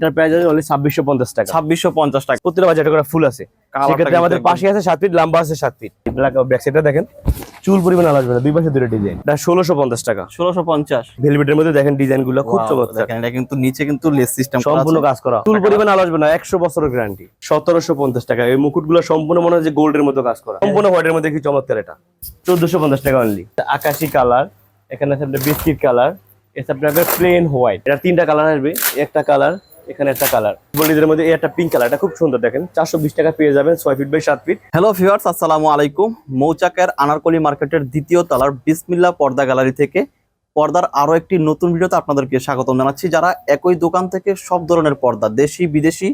এটার প্রাইস আছে অনলি ছাব্বিশশো পঞ্চাশ টাকা। ছাব্বিশশো পঞ্চাশ টাকা। প্রতিটা বাজার করা ফুল আছে। সেক্ষেত্রে আমাদের পাশে আছে সাত ফিট লম্বা আছে সাত ফিট ব্ল্যাক ব্যাক সাইডটা দেখেন। চুল পরিমাণ আলাদা না দুই পাশে দুটো ডিজাইন এটা ষোলোশো পঞ্চাশ টাকা। ষোলোশো পঞ্চাশ। ভেলভেটের মধ্যে দেখেন ডিজাইনগুলো খুব চমৎকার। এটা কিন্তু নিচে কিন্তু লেস সিস্টেম সম্পূর্ণ কাজ করা। চুল পরিমাণ আলো আসবে না একশো বছরের গ্যারান্টি সতেরোশো পঞ্চাশ টাকা। এই মুকুটগুলো সম্পূর্ণ মনে হয় যে গোল্ডের মতো কাজ করা। সম্পূর্ণ হোয়াইটের মধ্যে কি চমৎকার এটা? চোদ্দশো পঞ্চাশ টাকা অনলি আকাশি কালার এখানে আছে আপনার বিস্কিট কালার এটা আপনার প্লেন হোয়াইট এটা তিনটা কালার আসবে। একটা কালার এখানে একটা কালার বলিদের মধ্যে একটা পিঙ্ক কালার এটা খুব সুন্দর, দেখেন। চারশো বিশ টাকা পেয়ে যাবেন, ছয় ফিট বাই সাত ফিট হ্যালো ভিউয়ার্স আসসালামু আলাইকুম। মৌচাকের আনারকলি মার্কেটের দ্বিতীয় তলার বিসমিল্লা পর্দা গ্যালারি থেকে পর্দার আরও একটি নতুন ভিডিওতে আপনাদেরকে স্বাগতম জানাচ্ছি। যারা একই দোকান থেকে সব ধরনের পর্দা, দেশি, বিদেশি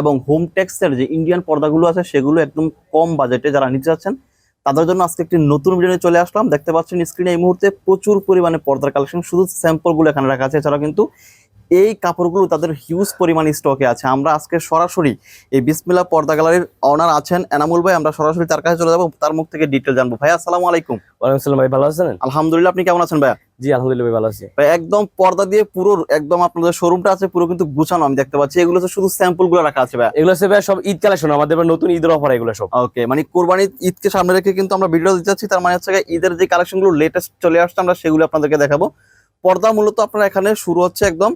এবং হোম টেক্সের যে ইন্ডিয়ান পর্দাগুলো আছে, সেগুলো একদম কম বাজেটে যারা নিতে চাচ্ছেন, তাদের জন্য আজকে একটি নতুন ভিডিও চলে আসলাম। দেখতে পাচ্ছেন স্ক্রিনে এই মুহূর্তে প্রচুর পরিমাণে পর্দার কালেকশন শুধু স্যাম্পলগুলো এখানে রাখা আছে। এছাড়াও কিন্তু এই কাপড়গুলো তাদের হিউজ পরিমাণ স্টকে আছে। আমরা আজকে সরাসরি এই বিসমিল্লা পর্দা গ্যালারির অনার আছেন এনামুল ভাই। আমরা সরাসরি তার কাছে চলে যাব তার মুখ থেকে ডিটেল জানব। ভাই আসসালামু আলাইকুম। ওয়ালাইকুম সালাম ভাই ভালো আছেন? আলহামদুলিল্লাহ আপনি কেমন আছেন ভাইয়া? জি আলহামদুলিল্লাহ ভাই ভালো আছি। ভাই একদম পর্দা দিয়ে পুরো একদম আপনাদের শোরুমটা আছে পুরো কিন্তু গুছানো আমি দেখতে পাচ্ছি। এগুলো তো শুধু স্যাম্পলগুলো রাখা আছে ভাইয়া। এগুলো হচ্ছে ভাই সব ঈদ কালেকশন আমাদের নতুন ঈদের অফার এগুলো সব। ওকে মানে কোরবানির ঈদকে সামনে রেখে কিন্তু আমরা ভিডিও দিতে যাচ্ছি। তার মানে হচ্ছে ঈদের যে কালেকশনগুলো লেটেস্ট চলে আসছে আমরা সেগুলো আপনাদেরকে দেখাবো। পর্দা মূলত আপনার এখানে শুরু হচ্ছে একদম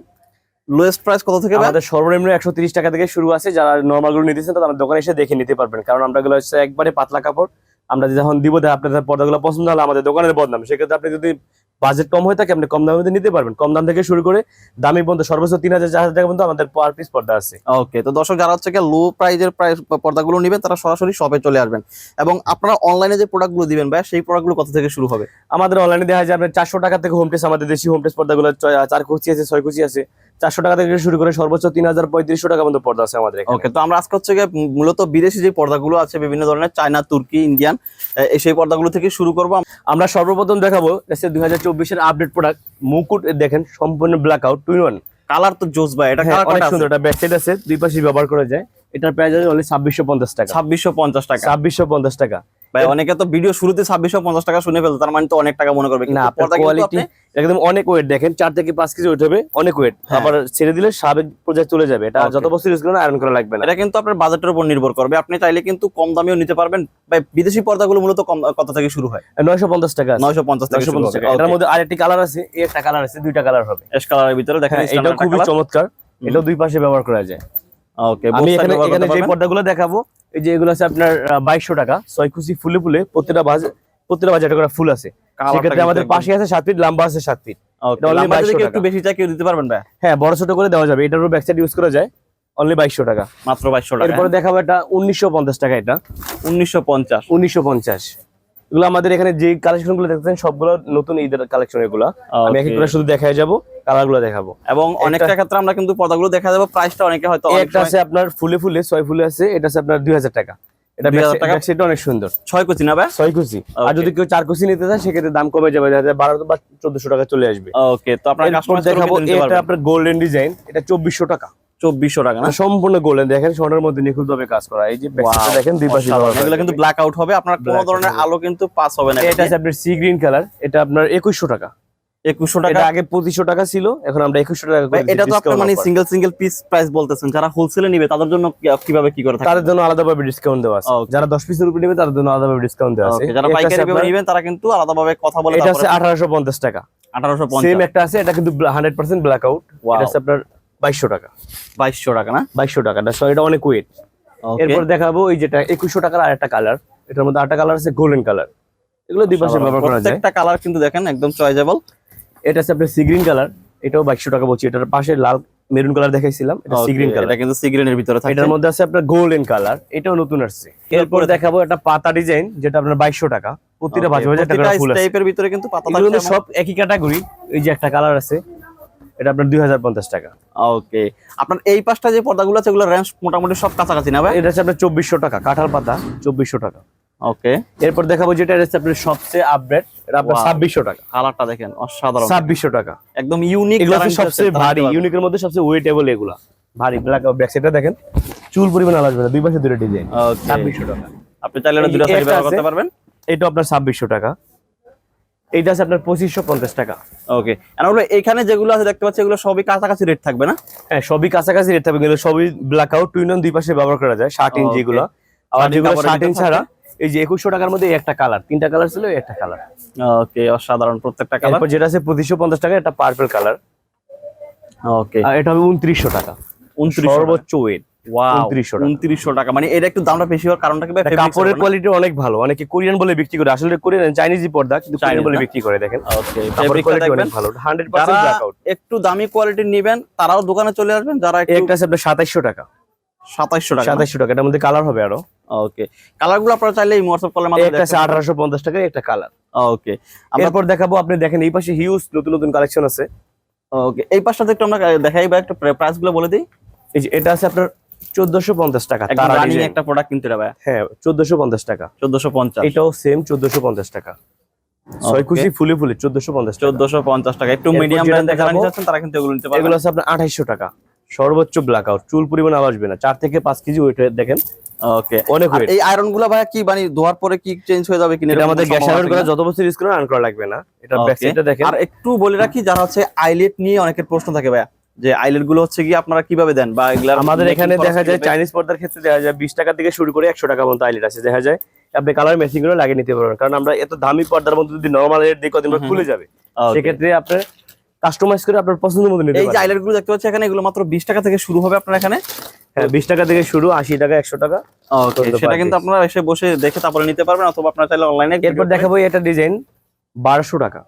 লোয়েস্ট প্রাইস কত থেকে আমাদের সর্বনিম্ন একশো তিরিশ টাকা থেকে শুরু আছে। যারা নর্মালগুলো নিতেছেন তারা দোকানে এসে দেখে নিতে পারবেন। কারণ আমরা গুলো হচ্ছে একবারে পাতলা কাপড়। আমরা যখন দিব আপনাদের পর্দাগুলো পছন্দ হলে আমাদের দোকানের বদনাম। সেক্ষেত্রে আপনি যদি বাজেট কম হয়ে থাকে আপনি কম দামের মধ্যে নিতে পারবেন। কম দাম থেকে শুরু করে দামি পর্যন্ত সর্বোচ্চ তিন হাজার চার হাজার টাকা পর্যন্ত আমাদের পার পিস পর্দা আছে। ওকে তো দর্শক যারা হচ্ছে লো প্রাইজের পর্দাগুলো নেবেন তারা সরাসরি শপে চলে আসবেন। এবং আপনারা অনলাইনে যে প্রোডাক্টগুলো দিবেন ভাই সেই প্রোডাক্টগুলো কত থেকে শুরু হবে? আমাদের অনলাইনে দেখা যায় আপনার চারশো টাকা থেকে হোম টেস্ট আমাদের দেশি হোম টেস্ট পর্দাগুলো চার কুচি আছে ছয় কুচি আছে। চারশো টাকা থেকে শুরু করে সর্বোচ্চ তিন হাজার পঁয়ত্রিশশো টাকা পর্যন্ত পর্দা আছে আমাদের। ওকে তো আমরা আজকে হচ্ছে মূলত বিদেশি যে পর্দাগুলো আছে বিভিন্ন ধরনের চায়না তুর্কি ইন্ডিয়ান সেই পর্দাগুলো থেকে শুরু করব। আমরা সর্বপ্রথম দেখাবো দুই হাজার চব্বিশের আপডেট প্রোডাক্ট মুকুট দেখেন সম্পূর্ণ blackout two in one colour তো জোস ভাই এটা হ্যাঁ, অনেক সুন্দর এটা ব্যাক সাইড আছে দুই পাশে ব্যবহার করা যায়। এটার প্রাইস আছে অনলি ছাব্বিশশো পঞ্চাশ টাকা। ছাব্বিশশো পঞ্চাশ টাকা। ছাব্বিশশো পঞ্চাশ টাকা। ভাই অনেকে তো ভিডিও শুরুতে ছাব্বিশশো পঞ্চাশ টাকা শুনে ফেলতো তার মানে তো অনেক টাকা মনে করবে। না কোয়ালিটি একদম অনেক ওয়েট দেখেন চার থেকে পাঁচ কেজি ওয়েট হবে অনেক ওয়েট হ্যাঁ। আবার ছেড়ে দিলে স্বাভাবিক পর্যায়ে চলে যাবে। এটা যত বছর ইউজ করেন আয়রন করা লাগবে না। এটা কিন্তু আপনার বাজেটের উপর নির্ভর করবে। আপনি চাইলে কিন্তু কম দামেও নিতে পারবেন। ভাই বিদেশি পর্দাগুলো মূলত কম কত থেকে শুরু হয়? নয়শো পঞ্চাশ টাকা নয়শো পঞ্চাশ নয়শো পঞ্চাশ টাকা। এটার মধ্যে আরেকটি কালার আছে একটা কালার আছে দুইটা কালার হবে। এস কালারের ভিতরে দেখেন হ্যাঁ এটা খুবই চমৎকার। এটা দুই পাশে ব্যবহার করা যায়। ওকে আমি এখানে যে পর্দাগুলো দেখাবো এই যে এগুলো আছে আপনার বাইশশো টাকা ছয় কুচি ফুলে ফুলে প্রত্যেকটা বাজ প্রত্যেকটা বাজার করা ফুল আছে। সেক্ষেত্রে আমাদের পাশে আছে সাত ফিট লম্বা আছে সাত ফিট। এটা only 2200 একটু বেশি চাই কেউ দিতে পারবেন ভাই হ্যাঁ বড় ছোট করে দেওয়া যাবে। এটারও ইউজ করা যায় অনলি বাইশশো টাকা। মাত্র বাইশশো টাকা। এরপরে দেখাবো এটা উনিশশো পঞ্চাশ টাকা এটা। উনিশশো পঞ্চাশ। উনিশশো পঞ্চাশ। এগুলো আমাদের এখানে যে কালেকশনগুলো দেখতেছেন সবগুলো নতুন ঈদের কালেকশন এগুলো। আমি এক এক শুধু দেখাই যাব। কালারগুলো দেখাবো। এবং অনেকটা ক্ষেত্রে আমরা কিন্তু পর্দাগুলো দেখা যাবে প্রাইসটা অনেকে হয়তো একটা আছে আপনার ফুলে ফুলে ছয় ফুলে আছে এটা আছে আপনার দুই হাজার টাকা। এটা 2000 টাকা? ব্যাক অনেক সুন্দর। ছয় কুচি না ভাই? ছয় কুচি। আর যদি কেউ চার কুচি নিতে চায় সেক্ষেত্রে দাম কমে যাবে দেখা যায় বারো বা চোদ্দশো টাকা চলে আসবে। ওকে তো আপনার দেখাবো দেখাবো এটা আপনার গোল্ডেন ডিজাইন এটা চব্বিশশো টাকা। চব্বিশশো টাকা না? সম্পূর্ণ গোল্ডেন দেখেন সোনার মধ্যে নিখুঁত ভাবে কাজ করা। এই যে দেখেন দুই পাশে এগুলো কিন্তু ব্ল্যাক আউট হবে আপনার কোনো ধরনের আলো কিন্তু পাস হবে না এটা আছে আপনার সি গ্রিন কালার এটা আপনার একুশশো টাকা। একুশশো টাকা। আগে পঁচিশশো টাকা ছিল এখন আমরা একুশশো টাকা করে এটা তো আপনার মানে সিঙ্গেল সিঙ্গেল পিস প্রাইস বলতেছেন। যারা হোলসেলে নিবে তাদের জন্য কীভাবে কি করে তাদের জন্য আলাদাভাবে ডিসকাউন্ট দেওয়া আছে। যারা দশ পিসের উপরে নেবে তাদের জন্য আলাদাভাবে ডিসকাউন্ট দেওয়া আছে। যারা পাইকারি আপনার- নিবেন তারা কিন্তু আলাদাভাবে কথা বলে এটা আছে আঠারোশো পঞ্চাশ টাকা। আঠারোশো সেম একটা আছে এটা কিন্তু hundred percent blackout Wow. এটা আছে আপনার বাইশশো টাকা। বাইশশো টাকা না? বাইশশো টাকা এটা- অনেক ওয়েট এরপর দেখাবো এই যেটা একুশশো টাকার আর একটা কালার এটার মধ্যে কালার আছে গোল্ডেন কালার এগুলো দুই পাশে ব্যবহার করা যায়। প্রত্যেকটা কালার কিন্তু দেখেন একদম চয়েজেবল এটা আছে আপনার সি গ্রিন কালার এটাও বাইশশো টাকা বলছি। এটার পাশে লাল মেরুন কালার দেখাইছিলাম এটা সি গ্রিন কালার এটা কিন্তু সিগ্রিনের ভিতরে থাকে। এটার মধ্যে আছে আপনার গোল্ডেন কালার এটাও নতুন আসছে। এরপর দেখাবো একটা পাতা ডিজাইন যেটা আপনার বাইশশো টাকা। প্রতিটা বাজে বাজে একটা করে ফুল আছে। টাইপের ভিতরে কিন্তু পাতা এগুলো সব একই ক্যাটাগরি এই যে একটা কালার আছে এটা আপনার দুই হাজার পঞ্চাশ টাকা। ওকে আপনার এই পাশটা যে পর্দাগুলো আছে এগুলো রেঞ্জ মোটামুটি সব কাছাকাছি না ভাই? এটা আপনার চব্বিশশো টাকা কাঁঠাল পাতা চব্বিশশো টাকা। ওকে। এরপর দেখাবো যেটা হচ্ছে আপনার সবচেয়ে আপডেট এটা আপনার Wow. ছাব্বিশশো টাকা। কালারটা দেখেন অসাধারণ। ছাব্বিশশো টাকা। একদম ইউনিক এগুলো সবচেয়ে ভারী ইউনিকের মধ্যে সবচেয়ে ওয়েটেবল এগুলা। ভারী ব্ল্যাক ব্যাক সাইডটা দেখেন। চুল পরিমাণ আলাদা আসবে দুই পাশে দুটো ডিজাইন ছাব্বিশশো টাকা। আপনি চাইলে দুটো সাইড ব্যবহার। করতে পারবেন। এটা আপনার ছাব্বিশশো টাকা। এইটা আছে আপনার পঁচিশশো পঞ্চাশ টাকা। ওকে আমরা এখানে যেগুলো আছে দেখতে পাচ্ছি এগুলো সবই কাছাকাছি রেট থাকবে না? হ্যাঁ সবই কাছাকাছি রেট থাকবে কিন্তু সবই ব্ল্যাক আউট টুইন দুই পাশে ব্যবহার করা যায় ষাট ইঞ্চি. এগুলো। আবার যেগুলো ভিতর ইঞ্চ ছাড়া এই যে একুশশো টাকার মধ্যে একটা কালার তিনটা কালার ছিল একটা কালার ওকে অসাধারণ প্রত্যেকটা কালার যেটা আছে পঁচিশশো পঞ্চাশ টাকা এটা পার্পল কালার ওকে আর এটা হবে উনত্রিশশো টাকা। উনত্রিশ সর্বোচ্চ ওয়েট ওয়াও 2900 টাকা। উনত্রিশশো টাকা। মানে এটা একটু দামটা বেশি হওয়ার কারণটা কি ভাই? fabrics কাপড়ের কোয়ালিটি অনেক ভালো। অনেকে কোরিয়ান বলে বিক্রি করে আসলে কোরিয়ান চাইনিজি পর্দা কিন্তু কোরিয়ান বলে বিক্রি করে দেখেন। কোয়ালিটি ভালো। হান্ড্রেড একটু দামি কোয়ালিটির নেবেন তারাও দোকানে চলে আসবেন। যারা একটু একটা আছে আপনার সাতাইশশো টাকা। সাতাইশশো টাকা। সাতাইশশো টাকা। এটার মধ্যে কালার হবে আরও। ওকে কালারগুলো আপনারা চাইলে এই হোয়াটসঅ্যাপ কলের মাধ্যমে একটা আছে আঠারোশো পঞ্চাশ টাকা একটা কালার ওকে এরপর দেখাবো আপনি দেখেন এই পাশে হিউজ নতুন নতুন কালেকশন আছে। ওকে এই পাশটাতে একটু আমরা দেখাই বা একটু প্রাইসগুলো বলে দিই। এই যে এটা আছে আপনার চোদ্দশো পঞ্চাশ টাকা তারা রানিং একটা প্রোডাক্ট কিনতে হবে। হ্যাঁ চোদ্দশো পঞ্চাশ টাকা। চোদ্দশো পঞ্চাশ। এটাও সেম চোদ্দশো পঞ্চাশ টাকা। ছয় কুচি ফুলে ফুলে চোদ্দশো পঞ্চাশ টাকা। চোদ্দশো পঞ্চাশ টাকা। একটু মিডিয়াম যারা নিতে তারা কিন্তু এগুলো নিতে পারবেন। এগুলো আছে আপনার আঠাইশশো টাকা। সর্বোচ্চ ব্ল্যাক আউট চুল পরিমাণ আসবে না। চার থেকে পাঁচ কেজি ওয়েট দেখেন। ওকে অনেক এই আয়রনগুলো ভাইয়া কি মানে ধোয়ার পরে কি চেঞ্জ হয়ে যাবে কিনা এটা আমাদের গ্যাস আয়রন করা যত বছর ইউজ করেন আয়রন করা লাগবে না। এটা. ব্যাক সাইডটা দেখেন। আর একটু বলে রাখি যারা হচ্ছে আইলেট নিয়ে অনেকের প্রশ্ন থাকে ভাইয়া যে আইলেটগুলো হচ্ছে কি আপনারা কীভাবে দেন বা এগুলা আমাদের এখানে দেখা যায় চাইনিজ পর্দার ক্ষেত্রে দেখা যায় বিশ টাকা থেকে শুরু করে একশো টাকা পর্যন্ত আইলেট আছে। দেখা যায় আপনি কালার ম্যাচিং করে লাগিয়ে নিতে পারবেন কারণ আমরা এত দামি পর্দার মধ্যে যদি নর্মাল রেট দিই কদিন পর খুলে যাবে সেক্ষেত্রে আপনি কাস্টমাইজ করে আপনার পছন্দের মতো নিতে এই যে আইলেটগুলো দেখতে পাচ্ছি এখানে এগুলো মাত্র বিশ টাকা থেকে শুরু হবে আপনার এখানে। হ্যাঁ বিশ টাকা থেকে শুরু আশি টাকা একশো টাকা। Okay, তো সেটা কিন্তু আপনারা এসে বসে দেখে তারপরে নিতে পারবেন অথবা আপনারা চাইলে অনলাইনে এরপর দেখাবো এটা ডিজাইন বারোশো টাকা।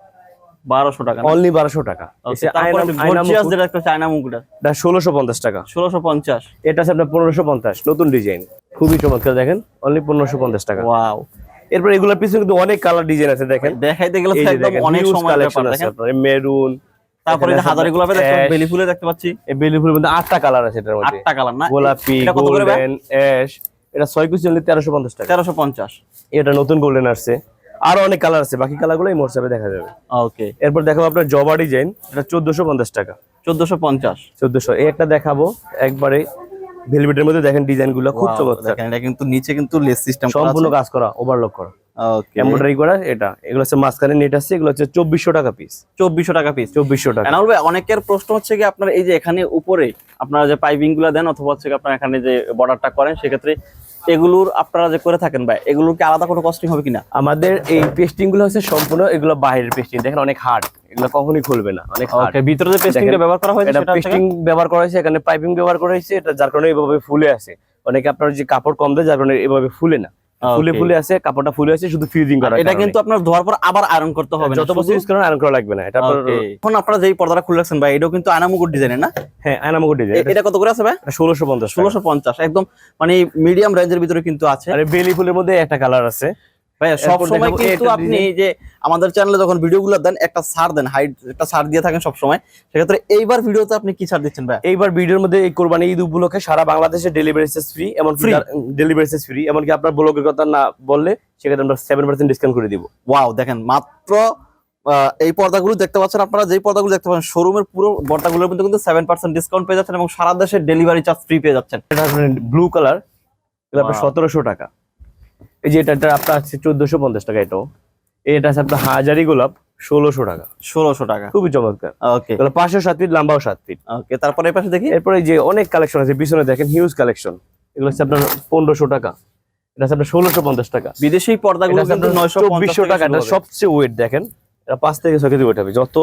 বারোশো টাকা অনলি বারোশো টাকা। চায়না মুকুটা। ষোলোশো পঞ্চাশ টাকা। ষোলোশো পঞ্চাশ। এটা আছে আপনার পনেরোশো পঞ্চাশ নতুন ডিজাইন খুবই চমৎকার দেখেন। অনলি পনেরোশো পঞ্চাশ টাকা। ওয়াও এরপর এগুলোর পিছনে কিন্তু অনেক কালার ডিজাইন আছে দেখেন। দেখাইতে গেলে একদম অনেক সময় কালেকশন ব্যাপার দেখেন। মেরুন তারপরে হাজারি গোলাপে বেলি ফুলে দেখতে পাচ্ছি। এই বেলি ফুলের মধ্যে আটটা কালার আছে এটার মধ্যে। আটটা কালার না? গোলাপি? Golden ash. এটা ছয় কুচি তেরোশো পঞ্চাশ টাকা। তেরোশো পঞ্চাশ। এটা নতুন গোল্ডেন আসছে। আরও অনেক কালার আছে বাকি কালারগুলো এই দেখা যাবে। ওকে। এরপর দেখাবো আপনার জবা ডিজাইন এটা চোদ্দশো পঞ্চাশ টাকা। চোদ্দশো পঞ্চাশ। চোদ্দশো এই একটা দেখাবো। একবারে ভেলভেটের মধ্যে দেখেন ডিজাইনগুলো খুব চমৎকার। দেখেন এটা কিন্তু নিচে কিন্তু লেস সিস্টেম সম্পূর্ণ কাজ করা ওভারলক করা। এমব্রয়ডারি করা এটা। এগুলো হচ্ছে মাঝখানে নেট আছে এগুলো হচ্ছে চব্বিশশো টাকা পিস চব্বিশশো টাকা পিস চব্বিশশো টাকা। এনাউল ভাই অনেকের প্রশ্ন হচ্ছে কি আপনার এই যে এখানে উপরে আপনারা যে পাইপিংগুলো দেন অথবা হচ্ছে কি এখানে যে বর্ডারটা করেন সেক্ষেত্রে এগুলোর আপনারা যে করে থাকেন ভাই এগুলোর কি আলাদা কোনো কস্টিং হবে কিনা? আমাদের এই পেস্টিংগুলো হচ্ছে সম্পূর্ণ এগুলো বাইরের পেস্টিং দেখেন অনেক হার্ড এগুলো কখনোই খুলবে না অনেক ভিতরে যে পেস্টিংটা দেখেন, ব্যবহার করা হয়েছে এটা পেস্টিং ব্যবহার করা হয়েছে এখানে পাইপিং ব্যবহার করা হয়েছে এটা যার কারণে এভাবে ফুলে আছে। অনেকে আপনার যে কাপড় কম দেয় যার কারণে এভাবে ফুলে না। ফুলে ফুলে আছে কাপড়টা ফুলে আছে শুধু ফিউজিং করা এটা কিন্তু আপনার ধোয়ার পর আবার আয়রন করতে হবে যত বছর ইউজ করেন আয়রন করা লাগবে না। এটা এখন আপনারা যেই পর্দাটা খুলে রাখছেন ভাই এটাও কিন্তু আয়নামুকুট ডিজাইনের না? হ্যাঁ আয়নামুকুট ডিজাইন এটা কত করে আছে ভাই? ষোলোশো পঞ্চাশ ষোলোশো ষোলোশো পঞ্চাশ একদম মানে মিডিয়াম রেঞ্জের ভিতরে কিন্তু আছে। আর বেলি ফুলের মধ্যে একটা কালার আছে। ভাই সব সময় কিন্তু আপনি যে আমাদের চ্যানেলে যখন ভিডিওগুলো দেন একটা ছাড় দেন হাইট একটা ছাড় দিয়ে থাকেন সব সময় সেক্ষেত্রে এইবার ভিডিওতে আপনি কি ছাড় দিচ্ছেন ভাই এইবার ভিডিওর মধ্যে এই কোরবানি ঈদ উপলক্ষে সারা বাংলাদেশে ডেলিভারি চার্জ ফ্রি এমন Free? ডেলিভারি চার্জ ফ্রি এমনকি আপনার ব্লগের কথা না বললে সেক্ষেত্রে আমরা সেভেন পার্সেন্ট ডিসকাউন্ট করে দিব। ওয়াও দেখেন মাত্র এই পর্দাগুলো দেখতে পাচ্ছেন আপনারা যেই পর্দাগুলো দেখতে পাচ্ছেন শোরুমের পুরো পর্দাগুলোর মধ্যে কিন্তু সেভেন পার্সেন্ট ডিসকাউন্ট পেয়ে যাচ্ছেন এবং সারা দেশে ডেলিভারি চার্জ ফ্রি পেয়ে যাচ্ছেন। Blue colour. সতেরোশো টাকা। এই যে এটা আপনার আছে চোদ্দশো পঞ্চাশ টাকা এটাও। এটা আছে আপনার হাজারি গোলাপ ষোলোশো টাকা। ষোলোশো টাকা। খুবই চমৎকার। ওকে পাঁচশো সাত ফিট লম্বাও সাত ফিট। ওকে তারপরে পাশে দেখি? এরপরে যে অনেক কালেকশন আছে পিছনে দেখেন হিউজ কালেকশন এগুলো হচ্ছে আপনার পনেরোশো টাকা। এটা হচ্ছে আপনার ষোলোশো পঞ্চাশ টাকা। বিদেশি পর্দাগুলো এটা কিন্তু চব্বিশশো টাকা এটা সবচেয়ে ওয়েট দেখেন। এটা পাঁচ থেকে ছয় কেজি ওয়েট হবে। যত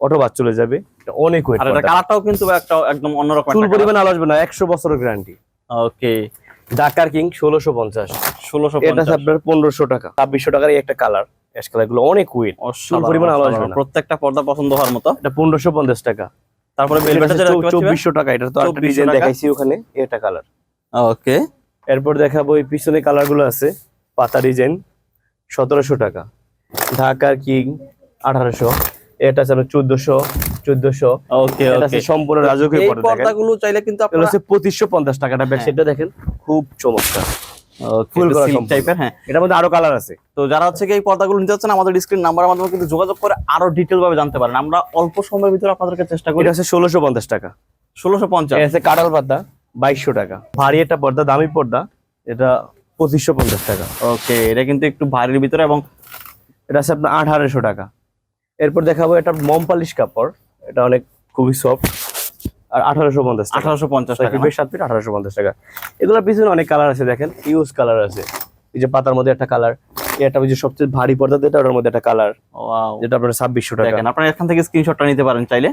অটো বাদ চলে যাবে এটা অনেক ওয়েট আর এটা কালারটাও কিন্তু একটা একদম অন্যরকম চুল পরিমাণ আলো আসবে না একশো বছরের গ্যারান্টি ওকে ডাকার কিং ষোলোশো পঞ্চাশ। ষোলোশো এটা আপনার পনেরোশো টাকা। ছাব্বিশশো টাকার একটা কালার। অ্যাশ কালারগুলো অনেক ওয়েট চুল পরিমাণ আলো আসবে প্রত্যেকটা পর্দা পছন্দ হওয়ার মতো। এটা পনেরোশো পঞ্চাশ টাকা। তারপরে চব্বিশশো টাকা। এটা তো একটা ডিজাইন দেখাইছি ওখানে। একটা কালার। ওকে। এরপর দেখাবো এই পিছনে কালারগুলো আছে। পাতা ডিজাইন সতেরোশো টাকা। ঢাকার কিং আঠারোশো। এটা আছে আপনার চোদ্দশো। চোদ্দশো। সম্পূর্ণ রাজকীয় পর্দাগুলো চাইলে কিন্তু আপনারা হচ্ছে পঁচিশশো পঞ্চাশ টাকাটা হ্যাঁ। সাইডটা দেখেন। খুব চমৎকার। হ্যাঁ। যোগাযোগ করে আরও ডিটেল ভাবে জানতে পারেন। আমরা অল্প সময়ের ভিতরে আপনাদেরকে চেষ্টা করি। ষোলোশো পঞ্চাশ টাকা। ষোলোশো পঞ্চাশ। কাটাল পর্দা বাইশশো টাকা। ভারী একটা পর্দা দামি পর্দা। এটা পঁচিশশো পঞ্চাশ টাকা। ওকে এটা কিন্তু একটু ভারীর ভিতরে এবং এটা আছে আপনার আঠারোশো টাকা। এরপর দেখাবো এটা মম পালিশ কাপড়। এটা অনেক খুবই সফট আর আঠারোশো পঞ্চাশ আঠারোশো পঞ্চাশ টাকা। বেশ সাত ফিট আঠারোশো পঞ্চাশ টাকা। এগুলোর পিছনে অনেক কালার আছে দেখেন। ইউজ কালার আছে। এই যে পাতার মধ্যে একটা কালার এটা যে সবচেয়ে ভারী পর্দা যেটা ওটার মধ্যে একটা কালার যেটা আপনার ছাব্বিশশো টাকা। দেখেন আপনারা এখান থেকে স্ক্রিনশটটা নিতে পারেন চাইলে।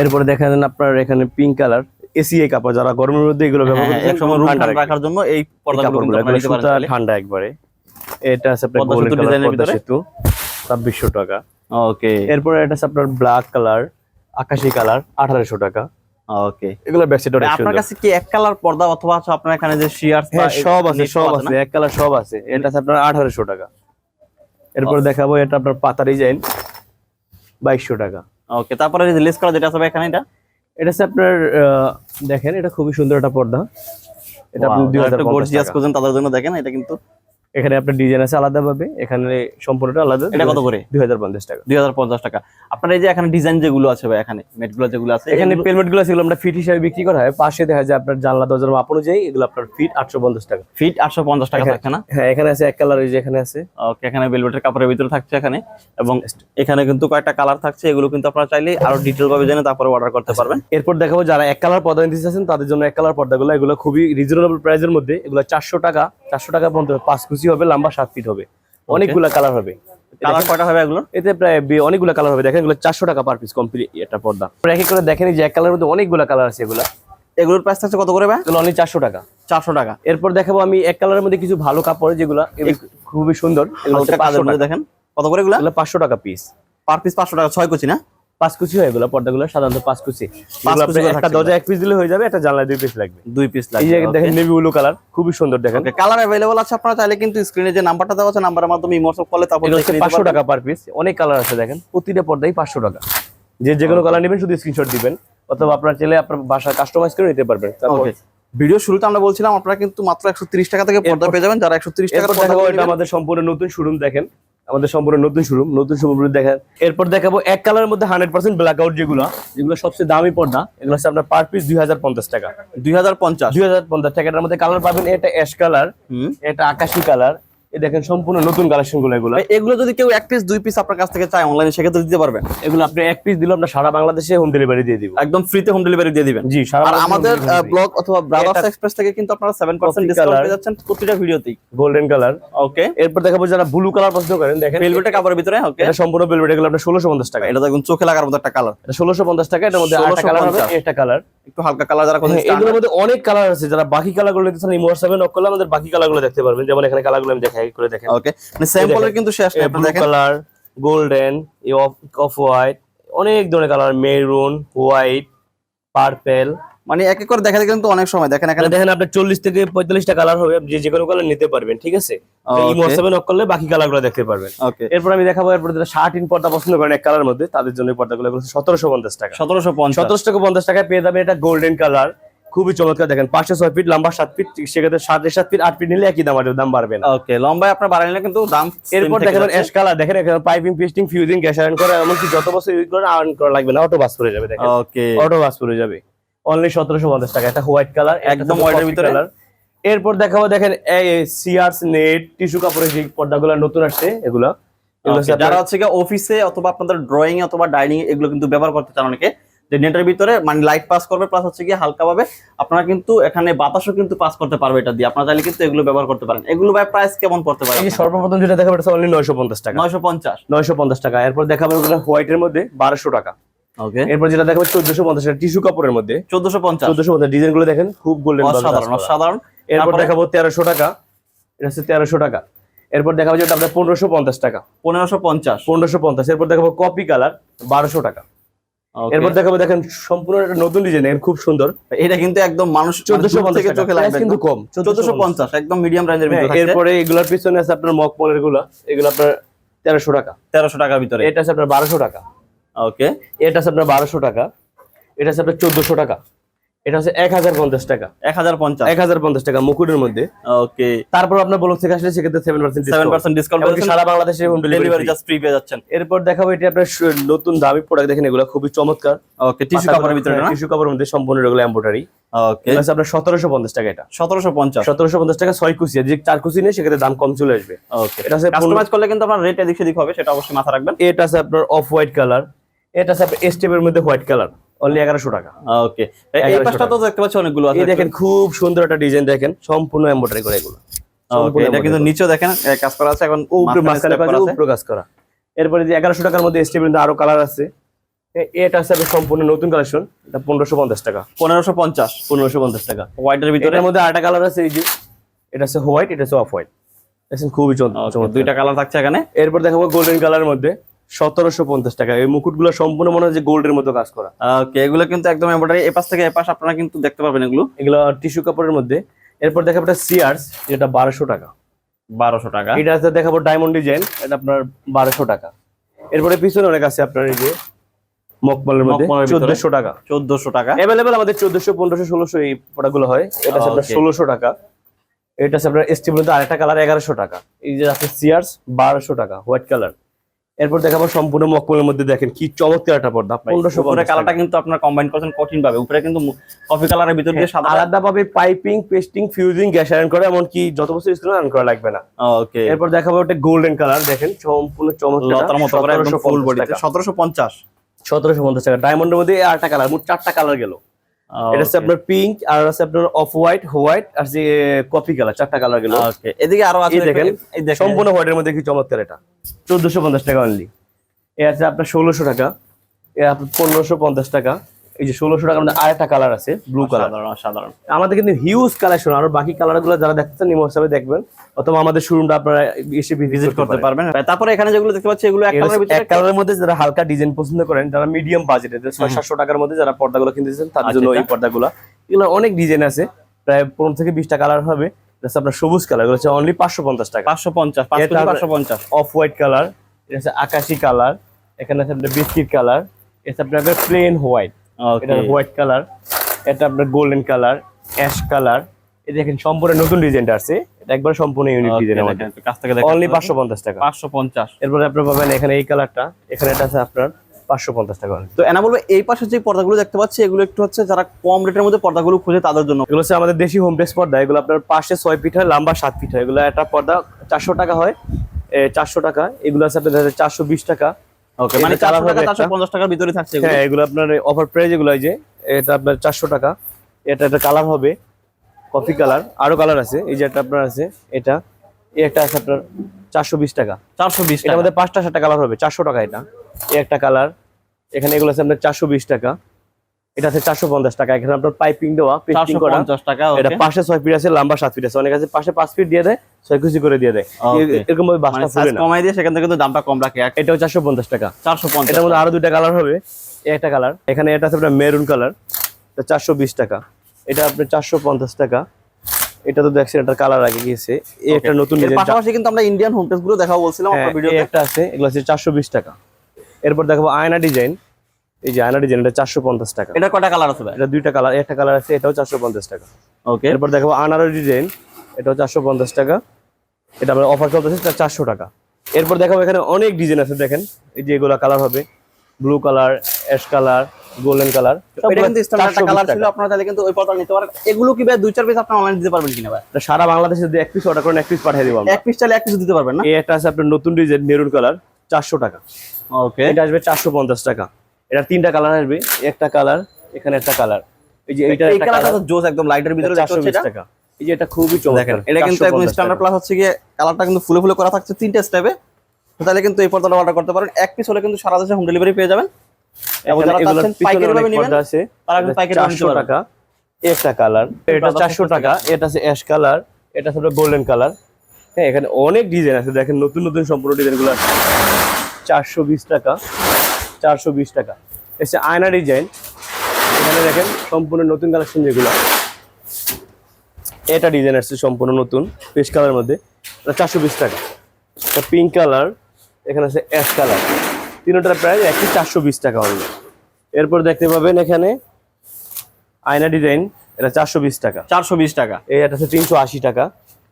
এরপরে দেখেন আপনার এখানে পিঙ্ক কালার এসিআই কাপড় যারা গরমের মধ্যে এগুলো ব্যবহার করতে একসময় রুম ঠান্ডা রাখার জন্য এই পর্দাগুলো নিতে পারেন ঠান্ডা একবারে। এটা আছে আপনার গোল্ডেন কালার ভিতরে? সেতু ছাব্বিশশো টাকা। ওকে এরপরে এটা আছে আপনার ব্ল্যাক কালার আকাশি কালার আঠারোশো টাকা। ওকে এগুলো ব্যাকসাইড অনেক আপনার কাছে কি এক কালার পর্দা অথবা আপনার এখানে যে শিয়ার হ্যাঁ সব আছে সব আছে এক কালার সব আছে। এটা আছে আপনার আঠারোশো টাকা। এরপর দেখাবো এটা আপনার পাতা ডিজাইন বাইশশো টাকা। ওকে তারপরে লেস করা যেটা আছে এখানে এটা? এটা আছে আপনার দেখেন এটা খুবই সুন্দর একটা পর্দা। এটা আপনি দুই হাজার তাদের জন্য দেখেন এটা কিন্তু এখানে আপনার ডিজাইন আছে আলাদা ভাবে এখানে সম্পূর্ণটা আলাদা। এটা কত করে? দুই হাজার পঞ্চাশ টাকা। দুই হাজার পঞ্চাশ টাকা। আপনার এই যে এখানে ডিজাইন যেগুলো আছে ভাই এখানে মেটগুলো যেগুলো আছে এখানে এগুলো- পেলমেটগুলো সেগুলো আমরা ফিট হিসাবে বিক্রি করা হয়। পাশে দেখা যায় আপনার জানলা দরজার মাপ অনুযায়ী এগুলো আপনার ফিট আটশো পঞ্চাশ টাকা। ফিট আটশো পঞ্চাশ টাকা থাকছে না? হ্যাঁ এখানে আছে এক কালার এই যে এখানে আছে। ওকে এখানে ভেলভেটের কাপড়ের ভিতরে থাকছে এখানে। এবং এখানে কিন্তু কয়েকটা কালার থাকছে এগুলো কিন্তু আপনারা চাইলে আরও ডিটেল ভাবে জেনে তারপরে অর্ডার করতে পারবেন। এরপর দেখাবো যারা এক কালার পর্দা নিতে চাচ্ছেন তাদের জন্য এক কালার পর্দাগুলো এগুলো খুবই রিজনেবল প্রাইসের মধ্যে। এগুলো চারশো টাকা চারশো টাকা পর্যন্ত পাঁচ কুচি হবে লম্বা সাত ফিট হবে। অনেকগুলা কালার হবে। কালার কয়টা হবে এগুলো? এতে প্রায় বে- কালার হবে। দেখেন এগুলো চারশো টাকা পার পিস কমপ্লিট এটা পর্দা। এক এক করে দেখেন যে এক কালারের মধ্যে অনেকগুলা কালার আছে এগুলা। এগুলোর প্রাইস থাকছে কত করে ভাই? এগুলো অনলি চারশো টাকা। চারশো টাকা। এরপর দেখাবো আমি এক কালারের মধ্যে কিছু ভালো কাপড় যেগুলো খুবই সুন্দর। টাকা। দেখেন। কত করে এগুলো? পাঁচশো টাকা পিস পার পিস পাঁচশো টাকা ছয় কুচি না? পাঁচ কুচি হয় এগুলো পর্দাগুলো সাধারণত পাঁচ কুচি পাঁচ এগুলো কুচি আপনার করে একটা দরজা এক পিস দিলে হয়ে যাবে একটা জানলায় দুই পিস লাগবে। দুই পিস এই লাগবে দেখেন নেভি ব্লু কালার খুবই সুন্দর দেখেন। কালার অ্যাভেলেবল আছে আপনারা চাইলে কিন্তু স্ক্রিনে যে নাম্বারটা দেওয়া আছে নাম্বারের মাধ্যমে ইমোশন কলে তারপর এগুলো দেখে হচ্ছে নিতে পাঁচশো পারবেন। টাকা পার পিস অনেক কালার আছে দেখেন প্রতিটা পর্দায় পাঁচশো টাকা। যে যে কোনো কালার নেবেন শুধু স্ক্রিনশট দিবেন অথবা আপনার চাইলে আপনার বাসা কাস্টমাইজ করে নিতে পারবেন। ওকে ভিডিও শুরুতে আমরা বলছিলাম আপনারা কিন্তু মাত্র একশো তিরিশ টাকা থেকে পর্দা পেয়ে যাবেন। যারা একশো তিরিশ টাকা আমাদের সম্পূর্ণ নতুন শোরুম দেখেন। আমাদের সম্পূর্ণ নতুন শোরুম নতুন শোরুম দেখেন এরপর দেখাবো এক কালারের মধ্যে হান্ড্রেড পার্সেন্ট ব্ল্যাক আউট যেগুলো যেগুলো সবচেয়ে দামি পর্দা এগুলো হচ্ছে আপনার পার পিস দুই হাজার পঞ্চাশ টাকা। দুই হাজার পঞ্চাশ? দুই হাজার পঞ্চাশ টাকা। এটার মধ্যে কালার পাবেন এটা অ্যাশ কালার হুম। এটা আকাশি কালার এই দেখেন সম্পূর্ণ নতুন কালেকশনগুলো এগুলো। এগুলো যদি কেউ এক পিস দুই পিস আপনার কাছ থেকে চায় অনলাইনে সেক্ষেত্রে দিতে পারবেন। এগুলো আপনি এক পিস দিলে আপনার সারা বাংলাদেশে হোম ডেলিভারি দিয়ে দিব। একদম ফ্রিতে হোম ডেলিভারি দিয়ে দিবেন। জি আর আমাদের ব্লগ অথবা ব্রাদার্স এক্সপ্রেস থেকে কিন্তু আপনারা সেভেন পার্সেন্ট Coffee ডিসকাউন্ট পেয়ে যাচ্ছেন প্রতিটা ভিডিওতেই গোল্ডেন কালার ওকে এরপর দেখাবো যারা ব্লু কালার পছন্দ করেন দেখেন। ভেলভেটের কাপড়ের ভিতরে ওকে এটা সম্পূর্ণ ভেলভেট এগুলো আপনার ষোলোশো পঞ্চাশ টাকা। এটা একদম চোখে লাগার মতো একটা কালার এটা ষোলোশো পঞ্চাশ টাকা এটার মধ্যে আটটা কালার হবে 1650 একটা কালার একটু হালকা কালার যারা কোনো এগুলোর মধ্যে অনেক কালার আছে যারা বাকি কালারগুলো নিতে চান সেভেন অফ করলে আমাদের বাকি কালারগুলো দেখতে পারবেন। যেমন এখানে কালারগুলো আমি দেখাই। করে দেখেন। ওকে মানে স্যাম্পলের কিন্তু শেষ নেই আপনি দেখেন। কালার গোল্ডেন অফ হোয়াইট অনেক ধরনের কালার মেরুন হোয়াইট পার্পেল মানে এক এক করে দেখা যায় কিন্তু অনেক সময় দেখেন এখানে এখানে দেখেন আপনার চল্লিশ থেকে পঁয়তাল্লিশটা কালার হবে আপনি যে যে কোনো কালার নিতে পারবেন ঠিক আছে? সেভেন অফ করলে বাকি কালারগুলো দেখতে পারবেন। ওকে এরপর আমি দেখাবো এরপর যারা শার্ট ইন পর্দা পছন্দ করেন এক কালার মধ্যে তাদের জন্য পর্দাগুলো সতেরোশো পঞ্চাশ টাকা। সতেরোশো পঞ্চাশ। সতেরোশো টাকা পঞ্চাশ টাকায় পেয়ে যাবে এটা গোল্ডেন কালার খুবই চমৎকার। দেখেন পাঁচশো ছয় ফিট লম্বা সাত ফিট সেক্ষেত্রে সাড়ে সাত ফিট আট ফিট নিলে একই দাম আসবে দাম বাড়বে না। ওকে লম্বায় আপনার বাড়াই নিলে কিন্তু দাম এরপর দেখেন অ্যাশ কালার দেখেন এখানে piping pasting fusing gas iron করে এমনকি যত বছর ইউজ করেন আয়রন করা লাগবে না অটো বাস করে যাবে দেখেন। ওকে অটো বাস করে যাবে। অনলি সতেরোশো পঞ্চাশ টাকা এটা হোয়াইট কালার একদম এর ভিতরে। এরপর দেখাবো দেখেন সিআরস নেট টিস্যু কাপড়ের যে পর্দাগুলো নতুন আসছে এগুলো। যারা হচ্ছে অফিসে অথবা আপনাদের ড্রয়িং অথবা ডাইনিং এগুলো কিন্তু ব্যবহার করতে চান অনেকে যে নেটের ভিতরে মানে লাইট পাস করবে প্লাস হচ্ছে গিয়ে হালকা ভাবে আপনারা কিন্তু এখানে বাতাসও কিন্তু পাস করতে পারবে এটা দিয়ে। আপনারা চাইলে কিন্তু এগুলো ব্যবহার করতে পারেন। এগুলো ভাই প্রাইস কেমন পড়তে পারে এই সর্বপ্রথম যেটা দেখাবো এটা অনলি নয়শো পঞ্চাশ টাকা। নয়শো পঞ্চাশ? নয়শো পঞ্চাশ টাকা। এরপর দেখাবো ওগুলো হোয়াইটের মধ্যে বারোশো টাকা। ওকে এরপর যেটা দেখাবো চোদ্দশো পঞ্চাশ টাকা টিস্যু কাপড়ের মধ্যে। চোদ্দশো পঞ্চাশ? চোদ্দশো পঞ্চাশ ডিজাইনগুলো দেখেন খুব গোল্ডেন অসাধারণ অসাধারণ। এরপর? দেখাবো তেরোশো টাকা। এটা হচ্ছে তেরোশো টাকা। এরপর দেখাবো যেটা আপনার পনেরোশো পঞ্চাশ টাকা। পনেরোশো পঞ্চাশ। পনেরোশো পঞ্চাশ। এরপর দেখাবো কপি কালার বারোশো টাকা। এরপর দেখাবো দেখেন সম্পূর্ণ একটা নতুন ডিজাইন খুব সুন্দর। এটা কিন্তু একদম মানুষ চোদ্দশো মানে দূর থেকে চোখে লাগবে কিন্তু কম চোদ্দশো পঞ্চাশ। একদম মিডিয়াম রেঞ্জের হ্যাঁ, ভিতরে এরপরে এগুলার পিছনে আছে আপনার মকমলেরগুলো এগুলো আপনার তেরোশো টাকা। তেরোশো টাকার ভিতরে। এটা আছে আপনার বারোশো টাকা। ওকে এটা আছে আপনার বারোশো টাকা। এটা আছে আপনার চোদ্দশো টাকা। এটা হচ্ছে এক হাজার পঞ্চাশ টাকা। এক হাজার পঞ্চাশ। এক হাজার পঞ্চাশ টাকা মুকুটের মধ্যে। ওকে। তারপর আপনার ব্লক থেকে আসলে সেক্ষেত্রে seven percent seven percent discount সারা বাংলাদেশে হোম ডেলিভারি জাস্ট ফ্রি পেয়ে যাচ্ছেন। এরপর দেখাবো এটা আপনার নতুন দামি প্রোডাক্ট দেখেন এগুলো খুবই চমৎকার। ওকে টিস্যু কাপড়ের ভিতরে না? টিস্যু কাপড়ের মধ্যে সম্পূর্ণ এগুলো এম্বোটারি ওকে। এটা হচ্ছে আপনার সতেরোশো পঞ্চাশ টাকা এটা। সতেরোশো পঞ্চাশ। সতেরোশো পঞ্চাশ টাকা ছয় কুচি। যে চার কুচি নেই সেক্ষেত্রে দাম কম চলে আসবে। ওকে। এটা হচ্ছে কাস্টমাইজ করলে কিন্তু আপনার রেট এদিক সেদিক হবে সেটা অবশ্যই মাথা রাখবেন। এটা আছে আপনার অফ হোয়াইট কালার এটা আছে আপনার স্টেপের মধ্যে হোয়াইট কালার অনলি এগারোশো টাকা। ওকে এই পাশটা তো দেখতে পাচ্ছি অনেকগুলো আছে। দেখেন খুব সুন্দর একটা ডিজাইন দেখেন সম্পূর্ণ এম্বোটারি করে এগুলো। এটা কিন্তু নিচেও দেখেন কাজ করা আছে এখন উপরে মাঝখানে উপরে কাজ করা। এরপরে যে এগারোশো টাকার মধ্যে মধ্যে আরও কালার আছে। এটা আছে সম্পূর্ণ নতুন কালেকশন এটা পনেরোশো পঞ্চাশ টাকা। পনেরোশো পঞ্চাশ পনেরোশো পঞ্চাশ টাকা। হোয়াইটের ভিতরে এটার মধ্যে আরেকটা কালার আছে এই যে এটা হচ্ছে হোয়াইট এটা হচ্ছে অফ হোয়াইট দেখছেন খুবই চমৎকার। দুইটা কালার থাকছে এখানে। এরপর দেখাবো গোল্ডেন কালারের মধ্যে। সতেরোশো পঞ্চাশ টাকা। এই মুকুটগুলো সম্পূর্ণ মনে হয় যে গোল্ডের মতো কাজ করা। ওকে এগুলো কিন্তু একদম এপাশ থেকে এপাশ আপনারা কিন্তু দেখতে পাবেন এগুলো। এগুলো টিস্যু কাপড়ের মধ্যে। এরপর দেখাবো একটা সিয়ার্স যেটা বারোশো টাকা। বারোশো টাকা। এটা আছে দেখাবো ডায়মন্ড ডিজাইন এটা আপনার বারোশো টাকা। এরপরে পিছনে অনেক আছে আপনার এই যে মকমলের মধ্যে চোদ্দশো টাকা। চোদ্দশো টাকা। অ্যাভেলেবেল আমাদের চোদ্দশো পনেরোশো ষোলোশো এই প্রোডাক্টগুলো হয়। এটা আছে আপনার ষোলোশো টাকা। এটা আছে আপনার এসটি আরেকটা কালার এগারোশো টাকা। এই যে আছে সিয়ার্স বারোশো টাকা হোয়াইট কালার। এরপর দেখাবো সম্পূর্ণ মকমলের মধ্যে দেখেন কি চমৎকার একটা পর্দা পনেরোশো উপরে কালারটা কিন্তু আপনার কম্বাইন করছেন কঠিন ভাবে উপরে কিন্তু কফি কালারের ভিতর দিয়ে সাদা আলাদা ভাবে piping pasting fusing gas iron করে এমনকি যত বছর স্কুল আয়রন করা লাগবে না। ওকে এরপর দেখাবো একটা গোল্ডেন কালার দেখেন সম্পূর্ণ চমৎকার। লতার মতো করে ফুল সতেরোশো পঞ্চাশ সতেরোশো পঞ্চাশ। টাকা। ডায়মন্ডের মধ্যে আটটা কালার মোট চারটা কালার গেল। এটা হচ্ছে আপনার পিঙ্ক আর আছে আপনার অফ হোয়াইট হোয়াইট আর যে কফি কালার চারটা কালার গেল। ওকে এদিকে আরও আছে দেখেন এই দেখেন। সম্পূর্ণ হোয়াইটের মধ্যে কি চমৎকার এটা। চোদ্দশো পঞ্চাশ টাকা অনলি এ আছে আপনার ষোলোশো টাকা এ আপনার পনেরোশো পঞ্চাশ টাকা। এই যে ষোলোশো টাকার মধ্যে আরেকটা কালার আছে ব্লু কালার সাধারণ আমাদের কিন্তু হিউজ কালেকশন আর বাকি কালারগুলো যারা দেখতেছেন নিমো হিসাবে দেখবেন। অথবা আমাদের শোরুমটা আপনারা এসে ভিজিট করতে পারবেন। তারপরে এখানে যেগুলো দেখতে পাচ্ছি এগুলো এক কালারের মধ্যে যারা হালকা ডিজাইন পছন্দ করেন যারা মিডিয়াম বাজেটে ছয় সাতশো টাকার মধ্যে যারা পর্দাগুলো কিনতেছেন তাদের জন্য আচ্ছা, এই পর্দাগুলো। এগুলো অনেক ডিজাইন আছে প্রায় পনেরো থেকে বিশটা কালার হবে। আপনার সবুজ কালার এগুলো হচ্ছে অনলি পাঁচশো পঞ্চাশ টাকা। পাঁচশো পঞ্চাশ পাঁচশো পঞ্চাশ। অফ হোয়াইট কালার এটা হচ্ছে আকাশি কালার এখানে আছে আপনার বিস্কিট কালার এটা আপনার প্লেন হোয়াইট। এটা হোয়াইট কালার এটা আপনার গোল্ডেন কালার অ্যাশ কালার। এই দেখেন সম্পূর্ণ নতুন ডিজাইনটা আছে এটা একবার সম্পূর্ণ ইউনিক ডিজাইন আমাদের কাছ থেকে দেখেন অনলি পাঁচশো পঞ্চাশ টাকা। পাঁচশো পঞ্চাশ। এরপরে আপনার পাবেন এখানে এই কালারটা। এখানে এটা আছে আপনার পাঁচশো পঞ্চাশ টাকা only। তো এনা বলব এই পাশে যে পর্দাগুলো দেখতে পাচ্ছি এগুলো একটু হচ্ছে যারা কম রেটের মধ্যে পর্দাগুলো খুঁজে তাদের জন্য। এগুলো হচ্ছে আমাদের দেশি হোম বেস পর্দা। এগুলো আপনার পাশে ছয় ফিট হয় লম্বা সাত ফিট হয়। এগুলো একটা পর্দা চারশো টাকা হয় চারশো টাকা। এগুলো আছে আপনার চারশো বিশ টাকা। ওকে মানে colour চারশো টাকা হবে চারশো একটা। পঞ্চাশ টাকার ভিতরে থাকছে এগুলো। হ্যাঁ এগুলো আপনার অফার প্রাইস এগুলো এই যে এটা আপনার চারশো টাকা। এটা একটা কালার হবে কফি কালার আরও কালার আছে এই যে একটা আপনার আছে এটা। এই একটা আছে আপনার চারশো বিশ টাকা। চারশো বিশ এটার মধ্যে পাঁচটা সাতটা কালার হবে চারশো টাকা এটা। এই একটা কালার এখানে এগুলো আছে আপনার চারশো বিশ টাকা। এটা আছে চারশো পঞ্চাশ টাকা। এখানে আপনার পাইপিং দেওয়া পেস্টিং করা। পঞ্চাশ টাকা এটা পাশে ছয় ফিট আছে লম্বা সাত ফিট আছে। অনেক আছে পাশে পাঁচ ফিট দিয়ে দেয় ছয় কুচি করে দিয়ে দেয়। এরকম ভাবে মানে বাসটা ফুলে কমাই দিয়ে সেখান থেকে কিন্তু দামটা কম রাখে। এটাও চারশো পঞ্চাশ টাকা। চারশো পঞ্চাশ এটার মধ্যে আরও দুইটা কালার হবে। একটা কালার। এখানে এটা আছে আপনার মেরুন কালার। চারশো বিশ টাকা। এটা আপনার চারশো পঞ্চাশ টাকা। এটা তো দেখছেন একটা কালার আগে গিয়েছে। এই একটা নতুন ডিজাইন পাশাপাশি কিন্তু আমরা ইন্ডিয়ান হোমগুলো বলছিলাম আপনার হ্যাঁ, ভিডিওতে। একটা আছে এগুলো আছে চারশো বিশ টাকা। এরপর দেখাবো আয়না ডিজাইন এই যে আয়না ডিজাইন এটা চারশো পঞ্চাশ টাকা। এটা কটা কালার আছে এটা দুইটা কালার একটা কালার আছে এটাও চারশো পঞ্চাশ টাকা। ওকে এরপর দেখাবো আনারো ডিজাইন এটাও চারশো পঞ্চাশ টাকা। এটা আমরা অফার চলতেছে চারশো টাকা। এরপর দেখাবো এখানে অনেক ডিজাইন আছে দেখেন। এই যে এগুলো কালার হবে blue colour ash colour golden colour এটা কিন্তু কালার ছিল আপনারা তাহলে কিন্তু ওই পর্দা নিতে পারেন। এগুলো কি ভাই দুই চার পিস আপনি অনলাইন দিতে পারবেন কিনা ভাই? সারা বাংলাদেশে যদি এক পিস অর্ডার করেন এক পিস পাঠিয়ে দেবো এক পিস চাইলে এক পিস দিতে পারবেন না? একটা আছে আপনার নতুন ডিজাইন মেরুন কালার চারশো টাকা। ওকে এটা আসবে চারশো পঞ্চাশ টাকা। এটা তিনটা কালার আসবে একটা কালার এখানে একটা কালার এই যে এইটা এই কালারটা কালার তো জোস একদম লাইটের ভিতরে দেখতে হচ্ছে টাকা। এই যে এটা খুবই চমৎকার এটা কিন্তু একদম স্ট্যান্ডার্ড প্লাস হচ্ছে গিয়ে কালারটা কিন্তু ফুলে ফুলে করা থাকছে তিনটে স্টেপে তাহলে কিন্তু এই পর্দাটা অর্ডার করতে পারেন। এক পিস হলে কিন্তু সারা দেশে হোম ডেলিভারি পেয়ে যাবেন। এবং যারা চাচ্ছেন পাইকারি ভাবে নেবেন পর্দা আছে। তারা কিন্তু পাইকারি ভাবে নিতে। টাকা। একটা কালার এটা বাজার চারশো থেকে টাকা এটা আছে অ্যাশ কালার এটা হচ্ছে গোল্ডেন কালার হ্যাঁ এখানে অনেক ডিজাইন আছে। দেখেন নতুন নতুন সম্পূর্ণ ডিজাইনগুলো আছে। চারশো বিশ টাকা। চারশো বিশ টাকা। এসে আয়না ডিজাইন। এখানে দেখেন সম্পূর্ণ নতুন কালেকশন যেগুলো। এটা ডিজাইন আসছে সম্পূর্ণ নতুন পেস্ট কালার মধ্যে। চারশো বিশ টাকা। পিঙ্ক কালার এখানে আছে অ্যাশ কালার তিনটার প্রায় একই চারশো বিশ টাকা হবে এরপর দেখতে পাবেন এখানে আয়না ডিজাইন এটা চারশো বিশ টাকা। চারশো বিশ টাকা। এই একটা হচ্ছে তিনশো আশি টাকা।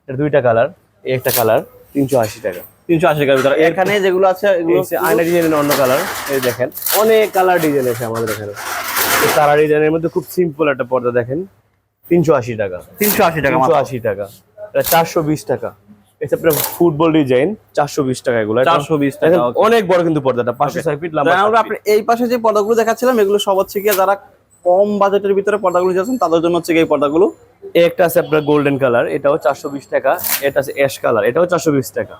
এটা দুইটা কালার এই একটা কালার তিনশো আশি টাকা। তিনশো আশি টাকার ভিতরে। এখানে যেগুলো আছে এই এগুলো হচ্ছে আয়না ডিজাইনের অন্য কালার এই দেখেন। অনেক কালার ডিজাইন আছে আমাদের এখানে। কালার ডিজাইনের মধ্যে খুব সিম্পল একটা পর্দা দেখেন। তিনশো আশি টাকা। তিনশো আশি টাকা তিনশো আশি টাকা। এটা চারশো বিশ টাকা। এটা আপনার ফুটবল ডিজাইন চারশো বিশ টাকা এগুলো। চারশো বিশ টাকা অনেক বড় কিন্তু পর্দাটা পাঁচশো ছয় ফিট লম্বা আমরা আপনি এই পাশে যে পর্দাগুলো দেখাচ্ছিলাম এগুলো সব হচ্ছে গিয়ে যারা কম বাজেটের ভিতরে পর্দাগুলো যাচ্ছেন তাদের জন্য হচ্ছে এই পর্দাগুলো। একটা আছে আপনার গোল্ডেন কালার এটাও চারশো বিশ টাকা। এটা আছে অ্যাশ কালার এটাও চারশো বিশ টাকা।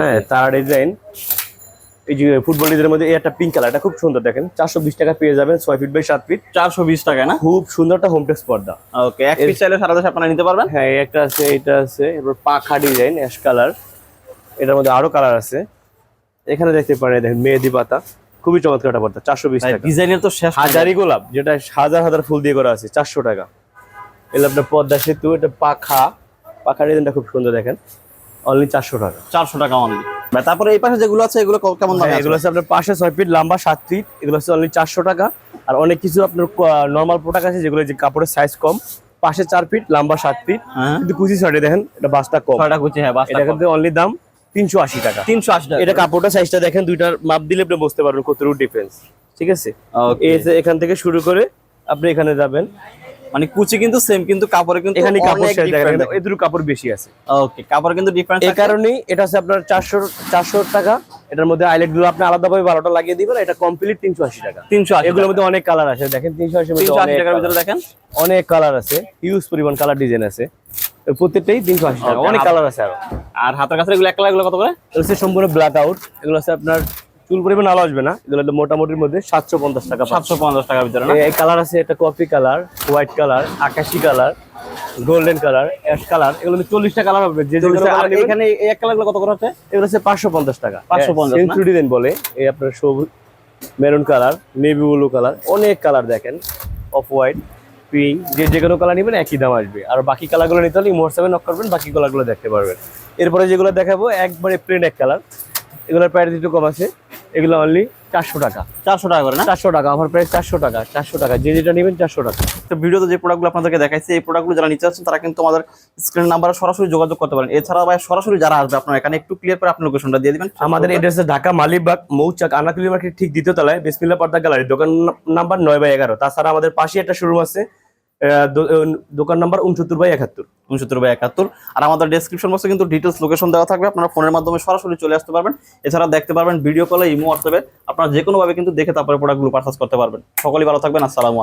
হ্যাঁ তার ডিজাইন এই যে ফুটবল ডিজাইনের মধ্যে একটা পিঙ্ক কালার এটা খুব সুন্দর দেখেন। চারশো বিশ টাকা পেয়ে যাবেন ছয় ফিট বাই সাত ফিট চারশো বিশ টাকা না? খুব সুন্দর একটা হোম টেক্স পর্দা। ওকে এক পিস চাইলে সারা দেশে আপনারা নিতে পারবেন? হ্যাঁ একটা আছে এটা আছে এরপর পাখা ডিজাইন অ্যাশ কালার এটার মধ্যে আরও কালার আছে। এখানে দেখতে পারেন দেখেন মেহেদি পাতা। খুবই চমৎকার একটা পর্দা চারশো বিশ টাকা। ডিজাইনের তো হাজারি গোলাপ যেটা হাজার হাজার ফুল দিয়ে করা আছে চারশো টাকা। এগুলো আপনার পদ্মা সেতু এটা পাখা। পাখা ডিজাইনটা খুব সুন্দর দেখেন। অনলি চারশো টাকা। চারশো টাকা অনলি তারপরে এই পাশে যেগুলো আছে এগুলো কেমন দামে এগুলো আছে আপনার পাশে ছয় ফিট লম্বা সাত ফিট এগুলো হচ্ছে অনলি চারশো টাকা। আর অনেক কিছু আপনার নর্মাল প্রোডাক্ট আছে যেগুলো যে কাপড়ের সাইজ কম। পাশে চার ফিট লম্বা সাত ফিট হ্যাঁ। কিন্তু কুচি সাইডে দেখেন এটা বাসটা কম। ছয়টা কুচি হ্যাঁ এটা কিন্তু অনলি দাম তিনশো আশি টাকা। তিনশো আশি টাকা। এটা কাপড়টা সাইজটা দেখেন দুইটার মাপ দিলে আপনি বুঝতে পারবেন কতটুকু ডিফারেন্স ঠিক আছে? এখান থেকে শুরু করে আপনি এখানে যাবেন। মানে কুচি কিন্তু সেম কিন্তু কাপড়ে কিন্তু এখানে কাপড় দেখেন। কাপড় বেশি আছে। ওকে কাপড় কিন্তু ডিফারেন্স এই এটা হচ্ছে আপনার চারশো চারশো টাকা। এটার মধ্যে গুলো আপনি আলাদাভাবে বারোটা লাগিয়ে দিবেন এটা কমপ্লিট তিনশো আশি টাকা। তিনশো আশি এগুলোর মধ্যে অনেক কালার আছে দেখেন তিনশো আশি তিনশো আশি টাকার ভিতরে দেখেন। অনেক কালার আছে হিউজ পরিমাণ কালার ডিজাইন আছে। প্রত্যেকটাই তিনশো আশি টাকা অনেক কালার আছে আরও। আর হাতের কাছে এগুলো এক কালার এগুলো কত করে? এগুলো সম্পূর্ণ ব্ল্যাক আউট এগুলো হচ্ছে আপনার চুল পরিমাণ আলো আসবে না। এগুলো মোটামুটির মধ্যে সাতশো পঞ্চাশ টাকা। সাতশো পঞ্চাশ টাকার ভিতরে না? এই কালার আছে একটা কফি কালার হোয়াইট কালার আকাশি colour golden colour ash colour এগুলো চল্লিশটা কালার হবে। যে এখানে এই এক কালারগুলো কত করে হচ্ছে? এগুলো হচ্ছে পাঁচশো পঞ্চাশ টাকা। 550 না? সেঞ্চুরি ডিজাইন বলে। এই আপনার সবুজ maroon colour navy blue colour অনেক কালার দেখেন। অফ হোয়াইট পিঙ্ক যে যে কোনো কালার নেবেন একই দাম আসবে। আর বাকি কালারগুলো নিতে হলে হোয়াটসঅ্যাপে নক করবেন বাকি কালারগুলো দেখতে পারবেন। এরপরে যেগুলো দেখাবো একবারে প্লেন এক কালার। এগুলোর প্রাইস একটু কম আছে। এগুলো অনলি চারশো টাকা। চারশো টাকা করে না? চারশো টাকা আমার প্রাইস চারশো টাকা চারশো টাকা যে যেটা নেবেন চারশো টাকা। তো ভিডিওতে যে প্রোডাক্টগুলো আপনাদেরকে দেখাইছি এই প্রোডাক্টগুলো যারা নিতে চাচ্ছেন তারা কিন্তু আমাদের স্ক্রিন নাম্বারে সরাসরি যোগাযোগ করতে পারেন। এছাড়া ভাই সরাসরি যারা আসবে আপনারা এখানে একটু ক্লিয়ার করে আপনি লোকেশনটা দিয়ে দিবেন। আমাদের এড্রেস ঢাকা মালিবাগ মৌচাক আনাকুলি মার্কেট ঠিক দ্বিতীয় তলায় বিসমিল্লা পর্দা গ্যালারি দোকান নাম্বার নয় বাই এগারো। তাছাড়া আমাদের পাশে একটা শোরুম আছে দোকান নাম্বার উনসত্তর বাই একাত্তর। উনসত্তর বাই একাত্তর। আর আমাদের ডেসক্রিপশন বক্সে কিন্তু ডিটেলস লোকেশন দেওয়া থাকবে। আপনারা ফোনের মাধ্যমে সরাসরি চলে আসতে পারবেন। এছাড়া দেখতে পারবেন ভিডিও কলে ইমো হোয়াটসঅ্যাপে আপনারা যে কোনোভাবে কিন্তু দেখে তারপরে প্রোডাক্টগুলো পারচেস করতে পারবেন। সকলেই ভালো থাকবেন। আসসালামু